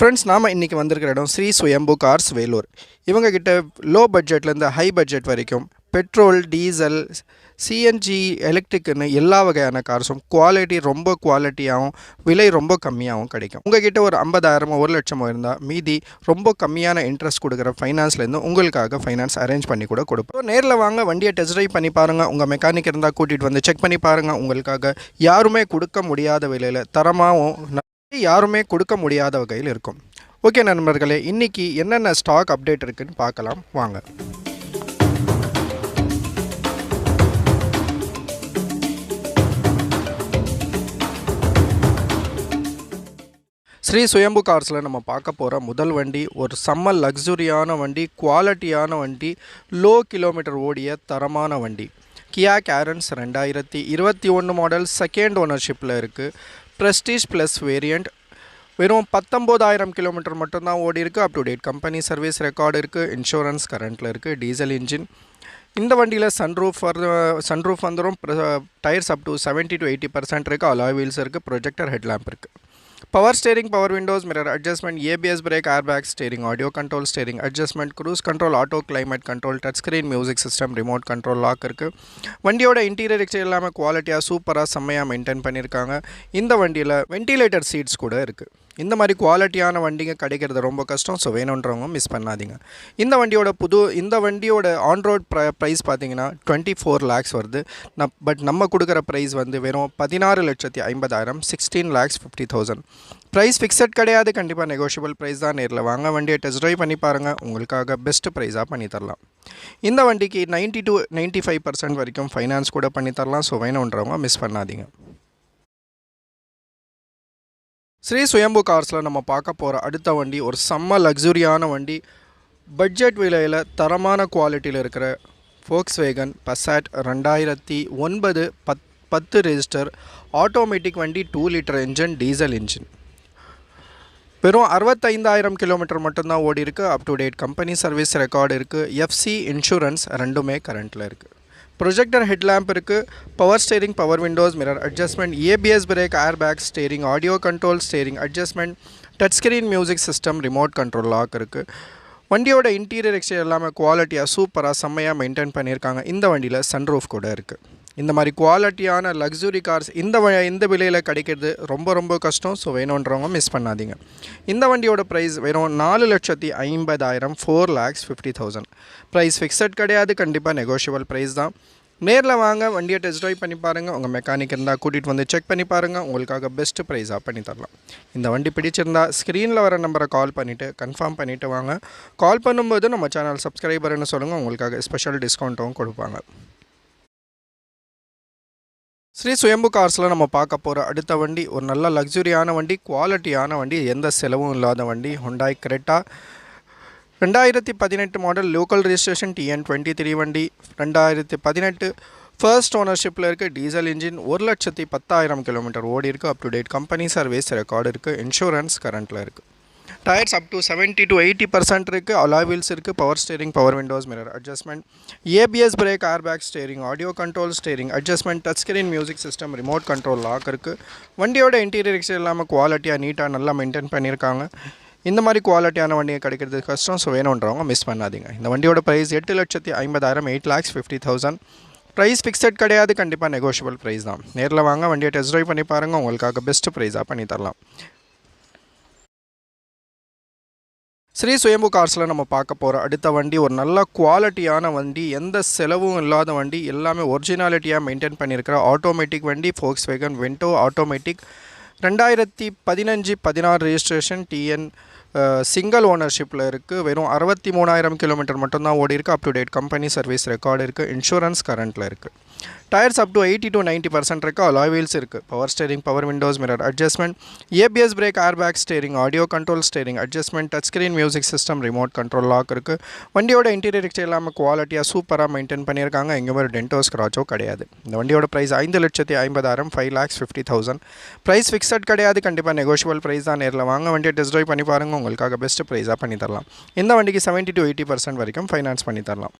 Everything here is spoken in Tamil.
ஃப்ரெண்ட்ஸ் நாம் இன்றைக்கி வந்திருக்கிற இடம் ஸ்ரீ சுயம்பு கார்ஸ் வேலூர். இவங்கக்கிட்ட லோ பட்ஜெட்லேருந்து ஹை பட்ஜெட் வரைக்கும் பெட்ரோல் டீசல் சிஎன்ஜி எலக்ட்ரிக்குன்னு எல்லா வகையான கார்ஸும் குவாலிட்டி ரொம்ப குவாலிட்டியாகவும் விலை ரொம்ப கம்மியாகவும் கிடைக்கும். உங்ககிட்ட ஒரு ஐம்பதாயிரமோ ஒரு லட்சமோ இருந்தால் மீதி ரொம்ப கம்மியான இன்ட்ரெஸ்ட் கொடுக்குற ஃபைனான்ஸ்லேருந்து உங்களுக்காக ஃபைனான்ஸ் அரேஞ்ச் பண்ணி கூட கொடுப்போம். நேரில் வாங்க வண்டியை டெஸ்ட் ட்ரைவ் பண்ணி பாருங்கள் உங்கள் மெக்கானிக் இருந்தால் கூட்டிகிட்டு வந்து செக் பண்ணி பாருங்கள் உங்களுக்காக யாருமே கொடுக்க முடியாத விலையில் தரமாகவும் யாருமே கொடுக்க முடியாத வகையில் இருக்கும். ஓகே நண்பர்களே இன்றைக்கி என்னென்ன ஸ்டாக் அப்டேட் இருக்குன்னு பார்க்கலாம். வாங்க. ஸ்ரீ சுயம்பு கார்ஸில் நம்ம பார்க்க போகிற முதல் வண்டி ஒரு செம்ம லக்ஸுரியான வண்டி குவாலிட்டியான வண்டி லோ கிலோமீட்டர் ஓடிய தரமான வண்டி. கியா கேரன்ஸ் ரெண்டாயிரத்தி இருபத்தி ஒன்று மாடல் செகண்ட் ஓனர்ஷிப்பில் இருக்குது ப்ரெஸ்டீஜ் ப்ளஸ் வேரியண்ட் வெறும் பத்தொம்போதாயிரம் கிலோமீட்டர் மட்டும்தான் ஓடி இருக்குது up to date company service record இருக்குது இன்சூரன்ஸ் கரண்ட்டில் இருக்குது டீசல் இன்ஜின் இந்த வண்டியில் சன்ரூஃப் சன்ரூஃப் வந்துடும் tyres up to seventy to eighty percent இருக்குது அலாய் வீல்ஸ் இருக்குது ப்ரொஜெக்டர் ஹெட்லாம்ப் இருக்குது power steering power windows mirror adjustment ABS brake airbag steering audio control steering adjustment cruise control auto climate control touch screen music system remote control lock இருக்குது வண்டியோட இன்டீரியர் எக்ஸ்டீரியர் எல்லாமே குவாலிட்டியாக சூப்பராக செம்மையாக மெயின்டைன் பண்ணியிருக்காங்க இந்த வண்டியில் வென்டிலேட்டர் சீட்ஸ் கூட இருக்குது இந்த மாதிரி குவாலிட்டியான வண்டிங்க கிடைக்கிறது ரொம்ப கஷ்டம். ஸோ வேணுன்றவங்க மிஸ் பண்ணாதீங்க. இந்த வண்டியோட புது இந்த வண்டியோட ஆன் ரோட் ப்ர ப்ரைஸ் பார்த்தீங்கன்னா டுவெண்ட்டி ஃபோர் லேக்ஸ் வருது. நப் பட் நம்ம கொடுக்குற ப்ரைஸ் வந்து வெறும் பதினாறு லட்சத்தி ஐம்பதாயிரம் sixteen lakhs fifty thousand price fixed கிடையாது. கண்டிப்பாக நெகோஷியபிள் ப்ரைஸ் தான். நேரில் வாங்க வண்டியை டெஸ்ட் ட்ரைவ் பண்ணி பாருங்கள் உங்களுக்காக பெஸ்ட் ப்ரைஸாக பண்ணி தரலாம். இந்த வண்டிக்கு ninety to ninety five percent வரைக்கும் ஃபைனான்ஸ் கூட பண்ணி தரலாம். ஸோ வேணுன்றவங்க மிஸ் பண்ணாதீங்க. ஸ்ரீ சுயம்பு கார்ஸில் நம்ம பார்க்க போகிற அடுத்த வண்டி ஒரு செம்ம லக்ஸுரியான வண்டி பட்ஜெட் விலையில் தரமான குவாலிட்டியில் இருக்கிற ஃபோக்ஸ் வேகன் பசாட் ரெண்டாயிரத்தி ஒன்பது பத் பத்து ரெஜிஸ்டர் ஆட்டோமேட்டிக் வண்டி two litre engine diesel engine வெறும் அறுபத்தைந்தாயிரம் கிலோமீட்டர் மட்டும்தான் ஓடி இருக்குது up to date company service record இருக்குது எஃப்சி இன்சூரன்ஸ் ரெண்டுமே கரண்ட்டில் இருக்குது ப்ரொஜெக்டர் ஹெட்லாம்ப் இருக்குது power steering power windows mirror adjustment ABS brake air bag steering audio control steering adjustment touch screen music system remote control lock இருக்குது வண்டியோட இன்டீரியர் எக்ஸ்டீரியர் எல்லாமே குவாலிட்டியாக சூப்பராக செம்மையாக மெயின்டைன் பண்ணியிருக்காங்க. இந்த வண்டியில் சன்ரூஃப் கூட இருக்குது இந்த மாதிரி குவாலிட்டியான லக்ஸுரி கார்ஸ் இந்த வ இந்த விலையில் கிடைக்கிறது ரொம்ப ரொம்ப கஷ்டம். ஸோ வேணுன்றவங்க மிஸ் பண்ணாதீங்க. இந்த வண்டியோட ப்ரைஸ் வெறும் நாலு லட்சத்தி ஐம்பதாயிரம் four lakhs fifty thousand price fixed கிடையாது. கண்டிப்பாக நெகோஷியபிள் ப்ரைஸ் தான். நேரில் வாங்க வண்டியை டெஸ்ட் ட்ரைவ் பண்ணி பாருங்கள் உங்கள் மெக்கானிக் இருந்தால் கூட்டிகிட்டு வந்து செக் பண்ணி பாருங்கள் உங்களுக்காக பெஸ்ட்டு ப்ரைஸாக பண்ணி தரலாம். இந்த வண்டி பிடிச்சிருந்தா ஸ்க்ரீனில் வர நம்பரை கால் பண்ணிவிட்டு கன்ஃபார்ம் பண்ணிவிட்டு வாங்க. கால் பண்ணும்போது நம்ம சேனல் சப்ஸ்கிரைபர்னு சொல்லுங்கள் உங்களுக்காக ஸ்பெஷல் டிஸ்கவுண்ட்டும் கொடுப்பாங்க. ஸ்ரீ சுயம்பு கார்ஸில் நம்ம பார்க்க போகிற அடுத்த வண்டி ஒரு நல்ல லக்ஸுரியான வண்டி குவாலிட்டியான வண்டி எந்த செலவும் இல்லாத வண்டி ஹொண்டாய் கிரெட்டா ரெண்டாயிரத்தி பதினெட்டு model local registration TN twenty three வண்டி. ரெண்டாயிரத்தி பதினெட்டு ஃபர்ஸ்ட் ஓனர்ஷிப்பில் இருக்குது டீசல் இன்ஜின் ஒரு லட்சத்தி பத்தாயிரம் கிலோமீட்டர் ஓடி இருக்குது up to date company service record இருக்குது இன்சூரன்ஸ் கரண்ட்டில் இருக்குது tyres up to seventy to eighty percent இருக்குது அலாவில்ஸ் வீல்ஸ் இருக்குது power steering power windows mirror adjustment ABS brake air bag steering audio control steering adjustment touch screen music system remote control lock இருக்குது வண்டியோட இன்டீரியர் எக்ஸ்டீரியர் இல்லாமல் குவாலிட்டியாக நீட்டாக நல்லா மெயின்டைன் பண்ணியிருக்காங்க இந்த மாதிரி குவாலிட்டியான வண்டியை கிடைக்கிறது கஷ்டம். ஸோ வேணுன்றவங்க மிஸ் பண்ணாதீங்க. இந்த வண்டியோட ப்ரைஸ் எட்டு லட்சத்தி ஐம்பதாயிரம் eight lakhs fifty thousand price fixed கிடையாது. கண்டிப்பாக நெகோஷியபிள் ப்ரைஸ் தான். நேரில் வாங்க. வண்டியை டெஸ்ட் ட்ரைவ் பண்ணி பாருங்கள் உங்களுக்காக பெஸ்ட் ப்ரைஸாக பண்ணி தரலாம். ஸ்ரீ சுயம்பு கார்ஸில் நம்ம பார்க்க போகிற அடுத்த வண்டி ஒரு நல்ல குவாலிட்டியான வண்டி எந்த செலவும் இல்லாத வண்டி எல்லாமே ஒரிஜினாலிட்டியாக மெயின்டைன் பண்ணியிருக்கிற ஆட்டோமேட்டிக் வண்டி ஃபோக்ஸ் வேகன் வென்டோ ஆட்டோமேட்டிக் ரெண்டாயிரத்தி பதினஞ்சு பதினாறு ரெஜிஸ்ட்ரேஷன் டிஎன் சிங்கிள் ஓனர்ஷிப்பில் இருக்குது வெறும் அறுபத்தி மூணாயிரம் கிலோமீட்டர் மட்டும்தான் ஓடி இருக்குது up to date company service record இருக்குது இன்சூரன்ஸ் கரண்ட்டில் இருக்குது tyres up to eighty to ninety percent இருக்குது அலாய் வீல்ஸ் இருக்குது power steering power windows mirror adjustment ABS brake air bag steering audio control steering adjustment touch screen music system remote control lock இருக்குது வண்டியோட இன்டீரியர் எக்ஸ்டீரியர் இல்லாமல் குவாலிட்டியாக சூப்பராக மெயின்டைன் பண்ணியிருக்காங்க. எங்கே ஒரு டென்டோ ஸ்க்ராச்சோ கிடையாது. இந்த வண்டியோட ப்ரைஸ் ஐந்து லட்சத்தி ஐம்பதாயிரம் five lakhs fifty thousand price fixed கிடையாது. கண்டிப்பாக நெகோஷியபிள் ப்ரைஸ் தான் நேரில் வாங்க. வண்டியை டெஸ்ட் ட்ரைவ் பண்ணி பாருங்கள் உங்களுக்காக பெஸ்ட் ப்ரைஸாக பண்ணி தரலாம் இந்த வண்டிக்கு செவன்ட்டி டு எயிட்டி பர்சன்ட் வரைக்கும் ஃபைனான்ஸ் பண்ணி தரலாம்